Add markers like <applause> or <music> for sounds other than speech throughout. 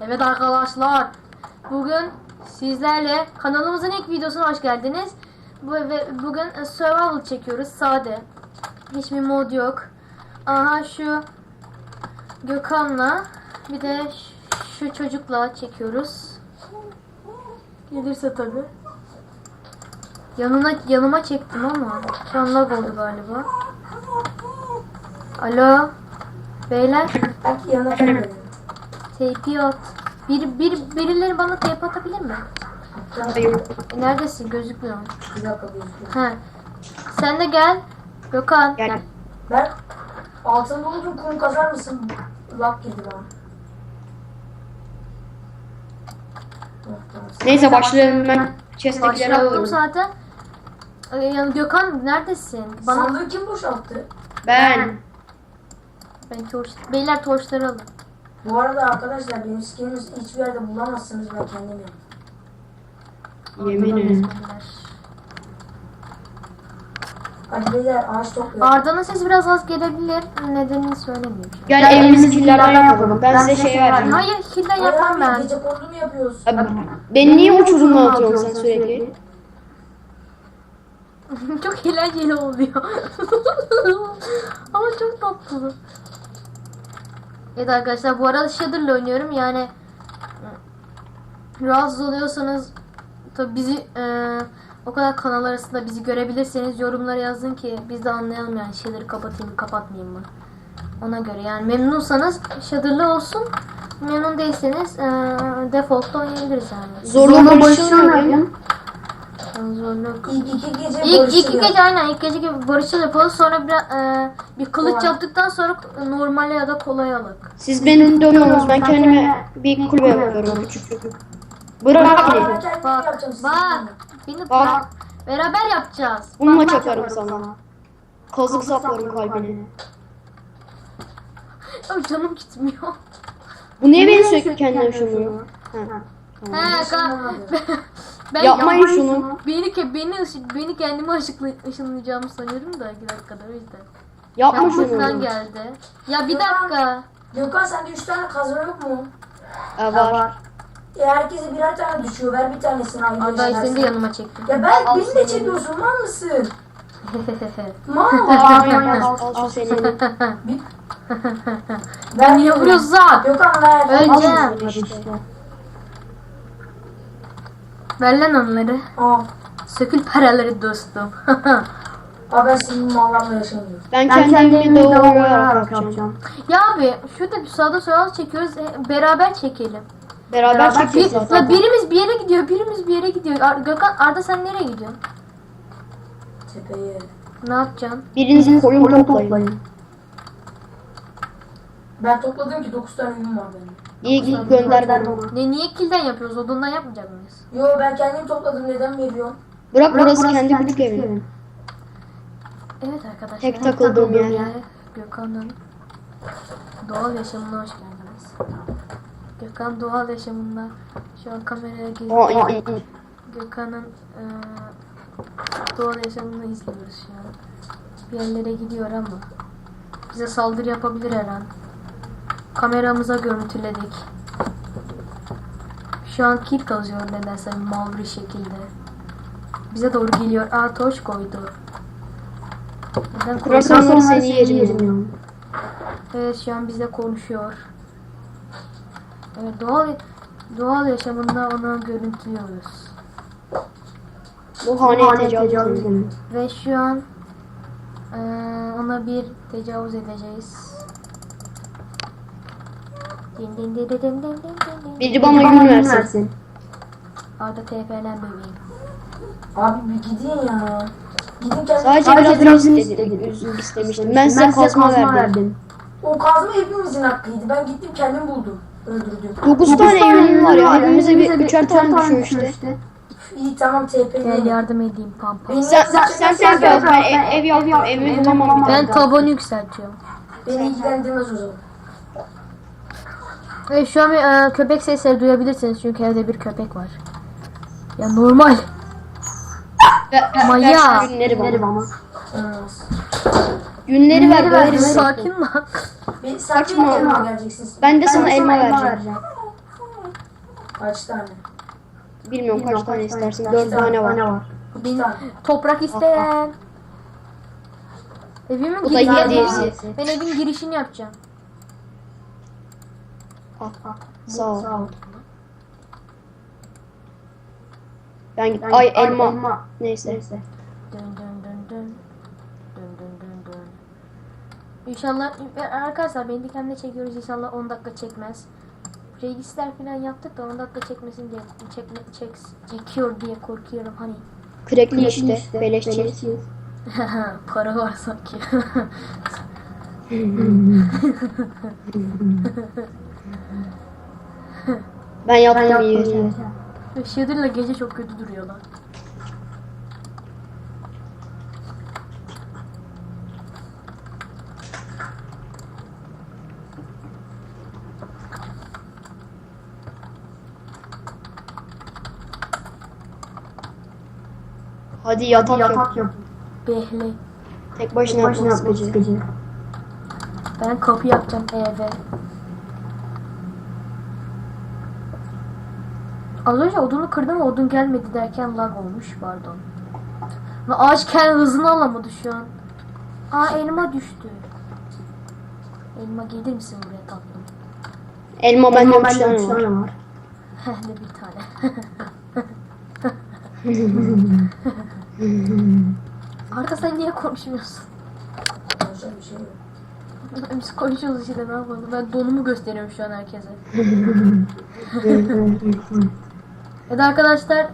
Evet arkadaşlar. Bugün sizlerle kanalımızın ilk videosuna hoş geldiniz. Bu ve bugün survival çekiyoruz sade. Hiçbir mod yok. Aha şu Gökhan'la bir de şu çocukla çekiyoruz. Gelirse tabi. Yanına yanıma çektim ama şu an lag oldu galiba. Alo. Beyler. Belki yana Teypi at. Bir, bir, birileri bana teyp atabilir mi? E, neredesin? Gözükmüyor. Bir dakika gözüküyor. He. Sen de gel. Gökhan. Gel. Ben altın buldum kum kazar mısın? Lak tamam. Neyse başlayalım ben chest'tekileri alıyorum. zaten. Yani Gökhan neredesin? Bana Sandığı kim boşalttı? Ben. ben torç beyler torçları alın. Bu arada arkadaşlar benim skinimi hiçbir yerde bulamazsınız ben kendim yaptım. Yeminim. Beyler. Hadi beyler ağaç toplayalım. Arda'nın sesi biraz az gelebilir. Nedenini söylemiyorum. Gel evimizi killerden yapalım. Ben size şey vereceğim. Hayır hile Hayır yapmam ben. Gece kondu mu yapıyoruz? Abi, beni niye uçurumdan atıyorsun sen sürekli? <laughs> çok eğlenceli oluyor. <laughs> Ama çok tatlı. Evet arkadaşlar bu arada Shadow'la oynuyorum. Yani rahatsız oluyorsanız tabi bizi e, o kadar kanal arasında bizi görebilirseniz yorumlara yazın ki biz de anlayalım yani Shadow'ı kapatayım mı kapatmayayım mı. Ona göre. Yani memnunsanız Shadow'lı olsun. Memnun değilseniz e, default'ta oynayabiliriz yani. Zorlama başlayalım. Zorluk. İlk iki gece İlk, barışçıl iki gece aynen ilk gece gibi barışçıl yapalım sonra bir, e, bir kılıç Kolay. yaptıktan sonra normale ya da kolay alık. Siz beni dövüyorsunuz. Ben kendime bir kulübe yapıyorum küçük. Bırak Ben beni. Bak bak beni Bak. Beraber yapacağız. Bununla Bak, bak. çakarım sana. Kazık saplarım kalbine. Ay, canım gitmiyor. Bu niye beni sürekli kendine ışınlıyor? Ha. He. <laughs> ben Yapmayın şunu. Beni ke beni beni kendime ışıklı ışınlayacağımı sanıyorum da iki dakikada o yüzden. Yapma Yapmasından şunu. geldi. Ya bir dakika. Gökhan sende üç tane kazma yok mu? Ha, var. Ya herkese birer tane düşüyor. Ver bir tanesini aynı Arda seni de yanıma çektim. Ya ben beni de çekiyorsun mal mısın? <laughs> Mal. Al şu senin. Ben Niye vuruyorsun? Gökhan ver. Öleceğim. Ver lan onları. Al. Sökül paraları dostum. <laughs> Aa ben senin mallarla yaşamıyorum. Ben kendimi bir doğrayarak yapacağım. ya abi şurada bir sağda sola çekiyoruz. e, Beraber çekelim. Beraber Bir, çekeceğiz la zaten. birimiz bir yere gidiyor, birimiz bir yere gidiyor. Ar- Gökhan, Arda sen nereye gidiyorsun? Tepeye. Ne yapacaksın? Biriniz koyun toplayın. Ben topladım ki 9 tane ürün var benim. İyi ki gönder bana. Ne niye kilden yapıyoruz? Odundan yapmayacak mıyız? Yo ben kendim topladım neden veriyorsun? Bırak burası kendi küçük evin. Evet arkadaşlar. Tek takıldığım yer. yer. Gökhan'ın doğal yaşamına hoş geldiniz. Gökhan doğal yaşamında şu an kameraya geliyor. iyi, iyi. Gökhan'ın eee, doğal yaşamını izliyoruz şu an. Bir yerlere gidiyor ama bize saldırı yapabilir her an. Kameramıza görüntüledik. Şu an kil kazıyor nedense mal bir şekilde. Bize doğru geliyor. Aa toş koydu. Neden koydu? Kurasanları seni yerim. Evet şu an bizle konuşuyor. Evet doğal doğal yaşamında onu görüntülüyoruz. Bu haneye tecavüz. Ve şu an eee, ona bir tecavüz edeceğiz. Biri bana gün versin. Arda TP'len bebeğim. Abi bir gidin ya. Gidin kendim. Sadece biraz üzüm istedim. İstemiştim. Ben size kazma verdim. O kazma hepimizin hakkıydı. Ben gittim kendim buldum. Öldürdüm. 9 tane evim var ya. Evimize bir üçer tane düşüyor işte. İyi tamam Gel TP'ye. yardım edeyim pampa. Sen, sen sen. Ben ev, yaptım. Evimi bir Ben tabanı yükseltiyorum. beni ilgilendirmez o zaman. Ve şu an eee, köpek sesleri duyabilirsiniz çünkü evde bir köpek var. Ya normal. Ver şu günleri bana. Olmaz. Günleri ver. Ver, Ver, sakin lan. Benim yanıma geleceksin. Ben de sana elma vereceğim. Kaç tane? Bilmiyorum kaç tane istersin. 4 tane var. Tane. toprak isteyen. Evimin Bu da giri- yediyesi. evin- ben evin girişini yapacağım. Al. Sağ ol. Ben git. Ay elma. Neyse. Dön dön dön dön. Dön dön dön dön. İnşallah arkadaşlar beni de kendine çekiyoruz inşallah 10 dakika çekmez. Regisler falan yaptık da 10 dakika çekmesin diye çekme, çek, çekiyor diye korkuyorum hani. Krekli işte. Beleşçi. <laughs> Para var sanki. <laughs> <laughs> Ben yaptım iyi. Shader'la gece çok kötü duruyorlar. Hadi yatak yap. Behle. Tek başına yapmak sıkıcı. Ben kapı yapacağım eve. Az önce odunu kırdım odun gelmedi derken lag olmuş pardon. Ve ağaçken hızını alamadı şu an. Aa elma düştü. Elma gelir misin buraya tatlım? Elma bende 3 tane var. De bir tane. Arka sen niye konuşmuyorsun? Konuşacak bir şey yok. Biz konuşuyoruz işte ne yapalım. Ben donumu gösteriyorum şu an herkese. Evet arkadaşlar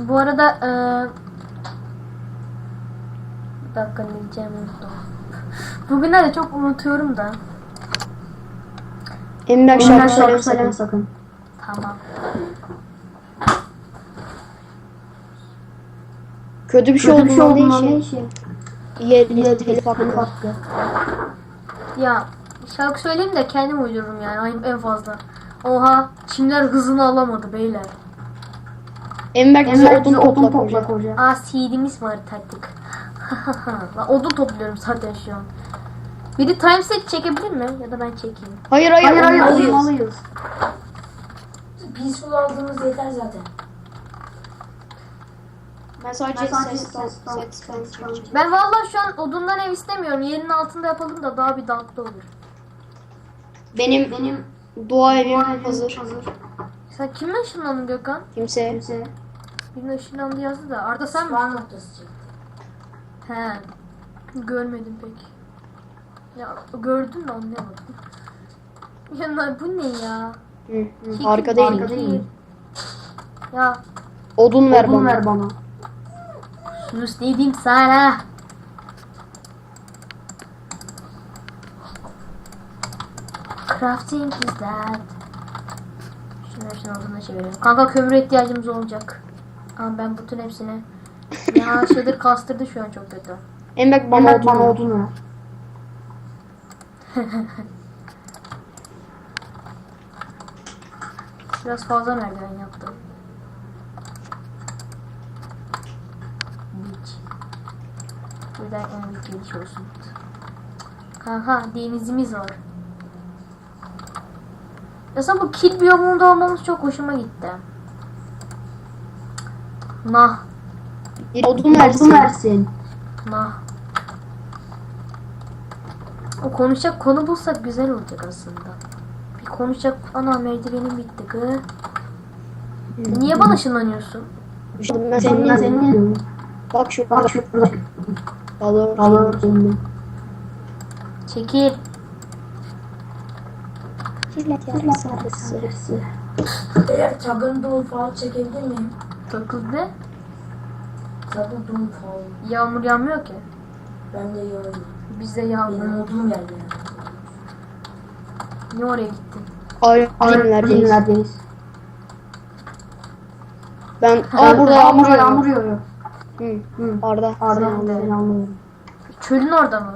bu arada eee bir dakika ne diyeceğimi unuttum. Bugünlerde çok unutuyorum da. Emrah şarkı söyleme sakın. Tamam. Kötü bir şey olduğundan değil şey. Yerine telif hakkı. Ya şarkı söyleyeyim de kendim uydururum yani en fazla. Oha çimler hızını alamadı beyler. Emrah bize odun topla koca. Aa CD'miz var taktik. <laughs> Lan odun topluyorum zaten şu an. Biri timeset çekebilir mi? Ya da ben çekeyim. Hayır hayır hayır. alıyoruz. Peaceful aldığımız yeter zaten. Ben sadece ses set. Ben vallahi şu an odundan ev istemiyorum. Yerin altında yapalım da daha bir tatlı olur. Benim benim dua evim hazır. Sen kimle ışınlandın Gökhan? Kimse. Birine ışınlandı yazdı da. Arda sen mi? Spawn noktası çekti. He. Görmedim pek. Ya gördüm de anlayamadım. Ya bu ne ya? Hı, hı, Çekil, Harika değil mi? çekil. Ya Odun ver bana. bana. sus dedim sana. Crafting is that. Şunları şunu altına çevirelim. Kanka kömüre ihtiyacımız olacak. Ama ben bütün hepsini... ya şeydir kastırdı şu an çok kötü. Emrah bana odun ver. <laughs> Biraz fazla merdiven yaptım. Beach. Buradan en büyük geliş olsun. Kanka denizimiz var. Aslında bu kil biyomunda olmamız çok hoşuma gitti. Nah, Odun versin. versin. nah. O konuşacak konu bulsak güzel olacak aslında. Bir konuşacak ana merdivenim bitti gı. Niye bana ışınlanıyorsun? Ben senin senin. Bak şu bak şu. Alır. Alır şimdi. Çekil. Eğer Tug'ın Doom Fall çekebilir miyim? Takıldı. Tug'ın Doom Fall. Yağmur yağmıyor ki. Ben de yiyorum. Bizde yağmur. Benim odum geldi yani. Niye oraya gittin? Ayrımlardeyiz. Ben aa burada yağmur yağmur yağıyor. Hı. Arda. Arda Sen de. ben anlıyorum. Çölün orada mı?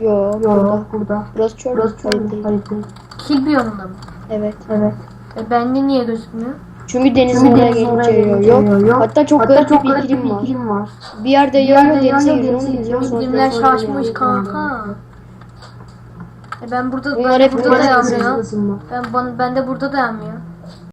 Yo, burada. burada. Burası çöl. Burası Hayır çok değil. harika. Kil biyomunda mı? Evet. Evet. E bende niye gözükmüyor? Çünkü denizin gelince yağıyor. Yok. Hatta çok garip bir iklim var. var. Bir yerde yağıyor denize giriyor. denize şaşmış kanka. E ben burada Bunlar ben hep burada da yanmıyor. Ben, ben, ben de burada da yanmıyor.